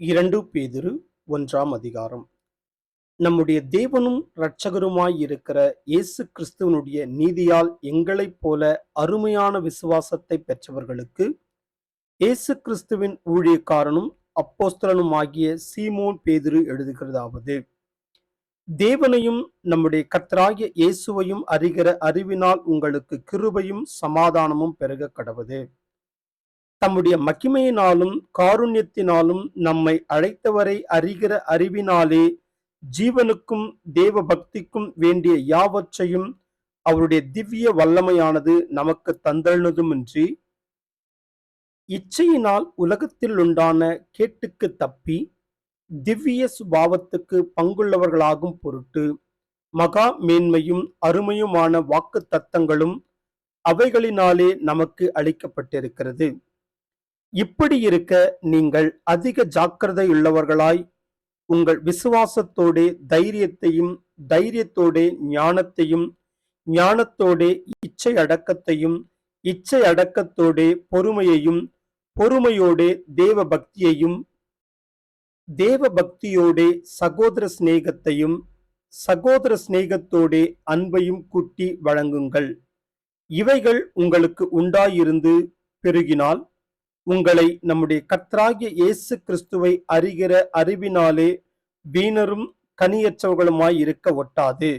இரண்டு பேதிரு ஒன்றாம் அதிகாரம். நம்முடைய தேவனும் இரட்சகருமாய் இருக்கிற இயேசு கிறிஸ்துவனுடைய நீதியால் எங்களைப் போல அருமையான விசுவாசத்தை பெற்றவர்களுக்கு இயேசு கிறிஸ்துவின் ஊழியக்காரனும் அப்போஸ்தலனுமாகிய சீமோன் பேதிரு எழுதுகிறதாவது தேவனையும் நம்முடைய கத்தராகிய இயேசுவையும் அறிகிற அறிவினால் உங்களுக்கு கிருபையும் சமாதானமும் பெருக கடவுது தம்முடைய மகிமையினாலும் காருண்யத்தினாலும் நம்மை அழைத்தவரை அறிகிற அறிவினாலே ஜீவனுக்கும் தேவ பக்திக்கும் வேண்டிய யாவற்றையும் அவருடைய திவ்ய வல்லமையானது நமக்கு தந்தழுனதுமின்றி இச்சையினால் உலகத்தில் உண்டான கேட்டுக்கு தப்பி திவ்ய சுபாவத்துக்கு பங்குள்ளவர்களாகும் பொருட்டு மகா மேன்மையும் அருமையுமான வாக்கு தத்தங்களும் அவைகளினாலே நமக்கு அளிக்கப்பட்டிருக்கிறது. இப்படி இருக்க நீங்கள் அதிக ஜாக்கிரதையுள்ளவர்களாய் உங்கள் விசுவாசத்தோடே தைரியத்தையும் தைரியத்தோடே ஞானத்தையும் ஞானத்தோடே இச்சை அடக்கத்தையும் இச்சை அடக்கத்தோடே பொறுமையையும் பொறுமையோடே தேவ பக்தியையும் தேவ பக்தியோடே சகோதர சிநேகத்தையும் சகோதர சிநேகத்தோடே அன்பையும் கூட்டி வழங்குங்கள். இவைகள் உங்களுக்கு உண்டாயிருந்து பெருகினால் உங்களை நம்முடைய கத்ராகிய இயேசு கிறிஸ்துவை அறிகிற அறிவினாலே வீணரும் கனியற்றவர்களுமாய் இருக்க ஒட்டாது.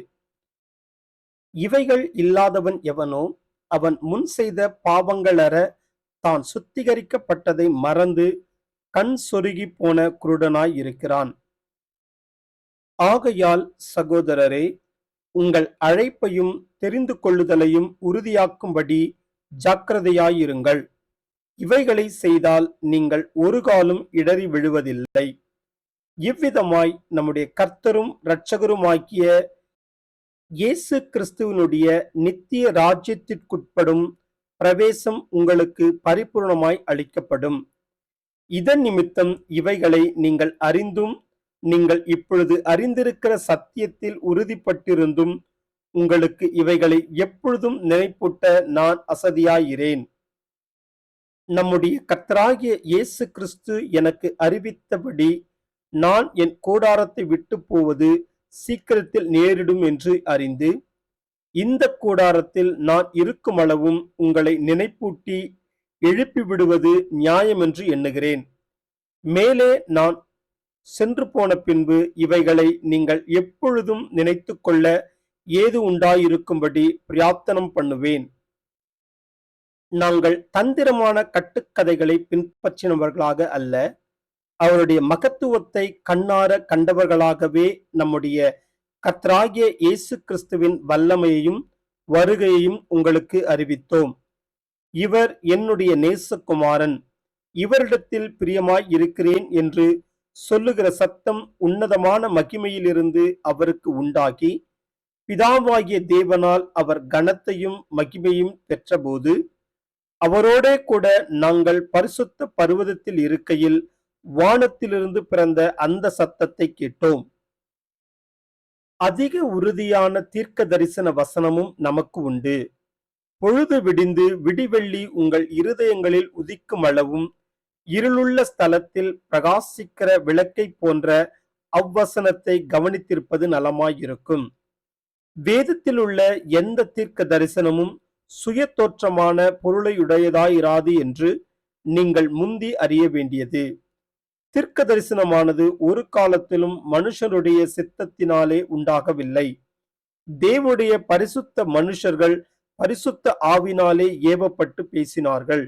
இவைகள் இல்லாதவன் எவனோ அவன் முன் செய்த பாவங்களற தான் சுத்திகரிக்கப்பட்டதை மறந்து கண் சொருகி போன குருடனாய் இருக்கிறான். ஆகையால் சகோதரரே உங்கள் அழைப்பையும் தெரிந்து கொள்ளுதலையும் உறுதியாக்கும்படி ஜாக்கிரதையாயிருங்கள். இவைகளை செய்தால் நீங்கள் ஒரு காலம் இடறி விழுவதில்லை. இவ்விதமாய் நம்முடைய கர்த்தரும் இரட்சகருமாக்கிய இயேசு கிறிஸ்துவனுடைய நித்திய ராஜ்யத்திற்குட்படும் பிரவேசம் உங்களுக்கு பரிபூர்ணமாய் அளிக்கப்படும். இதன் நிமித்தம் இவைகளை நீங்கள் அறிந்தும் நீங்கள் இப்பொழுது அறிந்திருக்கிற சத்தியத்தில் உறுதிப்பட்டிருந்தும் உங்களுக்கு இவைகளை எப்பொழுதும் நினைப்பூட்ட நான் அசதியாயிரேன் நம்முடைய கர்த்தராகிய இயேசு கிறிஸ்து எனக்கு அறிவித்தபடி நான் என் கூடாரத்தை விட்டு போவது சீக்கிரத்தில் நேரிடும் என்று அறிந்து இந்த கூடாரத்தில் நான் இருக்கும் அளவும் உங்களை நினைப்பூட்டி எழுப்பி விடுவது நியாயமென்று எண்ணுகிறேன். மேலே நான் சென்று போன பின்பு இவைகளை நீங்கள் எப்பொழுதும் நினைத்து கொள்ள ஏது உண்டாயிருக்கும்படி பிரார்த்தனம் பண்ணுவேன். நாங்கள் தந்திரமான கட்டுக்கதைகளை பின்பற்றினவர்களாக அல்ல. அவருடைய மகத்துவத்தை கண்ணார கண்டவர்களாகவே நம்முடைய கத்ராகிய இயேசு கிறிஸ்துவின் வல்லமையையும் வருகையையும் உங்களுக்கு அறிவித்தோம். இவர் என்னுடைய நேசகுமாரன். இவரிடத்தில் பிரியமாய் இருக்கிறேன் என்று சொல்லுகிற சத்தம் உன்னதமான மகிமையிலிருந்து அவருக்கு உண்டாகி பிதாவாகிய தேவனால் அவர் கனத்தையும் மகிமையும் பெற்றபோது அவரோடே கூட நாங்கள் பரிசுத்த பருவதத்தில் இருக்கையில் வானத்திலிருந்து பிறந்த அந்த சத்தத்தை கேட்டோம். அதிக உறுதியான தீர்க்க தரிசன வசனமும் நமக்கு உண்டு. பொழுது விடிந்து விடிவெள்ளி உங்கள் இருதயங்களில் உதிக்கும் அளவும் இருளுள்ள ஸ்தலத்தில் பிரகாசிக்கிற விளக்கை போன்ற அவ்வசனத்தை கவனித்திருப்பது நலமாயிருக்கும். வேதத்தில் உள்ள எந்த தீர்க்க தரிசனமும் சுய தோற்றமான பொருளையுடையதாயிராது என்று நீங்கள் முந்தி அறிய வேண்டியது. திர்க்க தரிசனமானது ஒரு காலத்திலும் மனுஷருடைய சித்தத்தினாலே உண்டாகவில்லை. தேவனுடைய பரிசுத்த மனுஷர்கள் பரிசுத்த ஆவினாலே ஏவப்பட்டு பேசினார்கள்.